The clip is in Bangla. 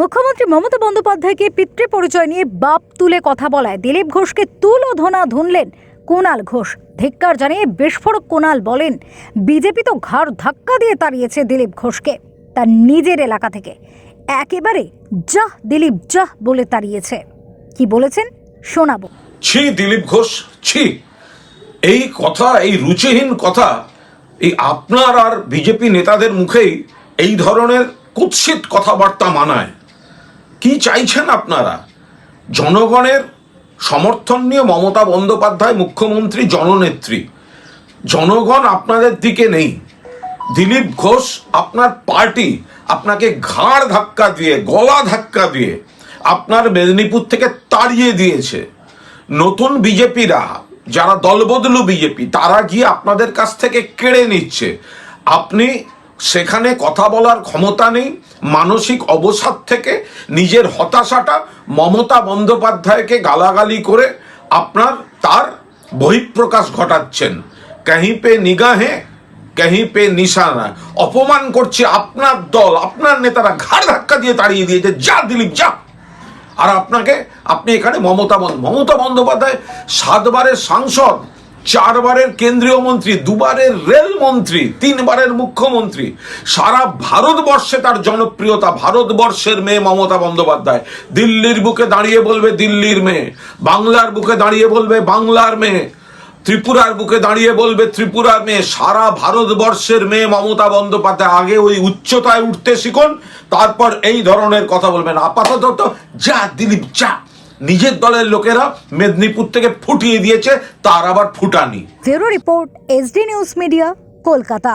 মুখ্যমন্ত্রী মমতা বন্দ্যোপাধ্যায়কে পিতৃ পরিচয় নিয়ে বাপ তুলে কথা বলায়। দিলীপ ঘোষকে তুল ও ধনা ধুনলেন কুণাল ঘোষ। ধিক্কার জানিয়ে বিস্ফোরক কুণাল বলেন, বিজেপি তো ঘাড় ধাক্কা দিয়ে তাড়িয়েছে দিলীপ ঘোষকে, তার নিজের এলাকা থেকে। একেবারে যাহ দিলীপ, যাহ বলে তাড়িয়েছে। কি বলেছেন? শোনাবো। ছি দিলীপ ঘোষ, ছি। এই কথা, এই রুচিহীন কথা, এই আপনার আর বিজেপি নেতাদের মুখেই এই ধরনের কুৎসিত কথাবার্তা মানায়। কি চাইছেন আপনারা? জনগণের সমর্থন নিয়ে মমতা বন্দ্যোপাধ্যায় মুখ্যমন্ত্রী জননেত্রী। জনগণ আপনাদের দিকে নেই। দিলীপ ঘোষ আপনার পার্টি আপনাকে ঘাড় ধাক্কা দিয়ে, গলা ধাক্কা দিয়ে আপনার মেদিনীপুর থেকে তাড়িয়ে দিয়েছে। নতুন বিজেপিরা, যারা দলবদলু বিজেপি, তারা গিয়ে আপনাদের কাছ থেকে কেড়ে নিচ্ছে। আপনি সেখানে কথা বলার ক্ষমতা নেই, মানসিক অবসাদ থেকে নিজের হতাশাটা মমতা বন্দ্যোপাধ্যায়কে গালাগালি করে আপনার তার বহিঃপ্রকাশ ঘটাচ্ছেন। কাহি পে নিগাহে কাহি পে নিশানা। অপমান করছে আপনার দল, আপনার নেতারা ঘাড় ধাক্কা দিয়ে তাড়িয়ে দিয়েছে, যা দিলীপ, যা। আর আপনাকে, আপনি এখানে মমতা মমতা বন্দ্যোপাধ্যায় সাতবারের সাংসদ। চারবারের কেন্দ্রীয় মন্ত্রী, দুবারের রেল মন্ত্রী, তিনবারের মুখ্যমন্ত্রী। সারা ভারতবর্ষে তার জনপ্রিয়তা, ভারতবর্ষের মেয়ে মমতা বন্দ্যোপাধ্যায়। দিল্লির বুকে দাঁড়িয়ে বলবে দিল্লির মেয়ে, বাংলার বুকে দাঁড়িয়ে বলবে বাংলার মেয়ে, ত্রিপুরার বুকে দাঁড়িয়ে বলবে ত্রিপুরার মেয়ে। সারা ভারতবর্ষের মেয়ে মমতা বন্দ্যোপাধ্যায় আগে ওই উচ্চতায় উঠতে শিখুন, তারপর এই ধরনের কথা বলবেন। আপাতত যা দিলীপ, যা। নিজের দলের লোকেরা মেদিনীপুর থেকে ফুটিয়ে দিয়েছে, তার আবার ফুটানি। Report SD news media, Kolkata.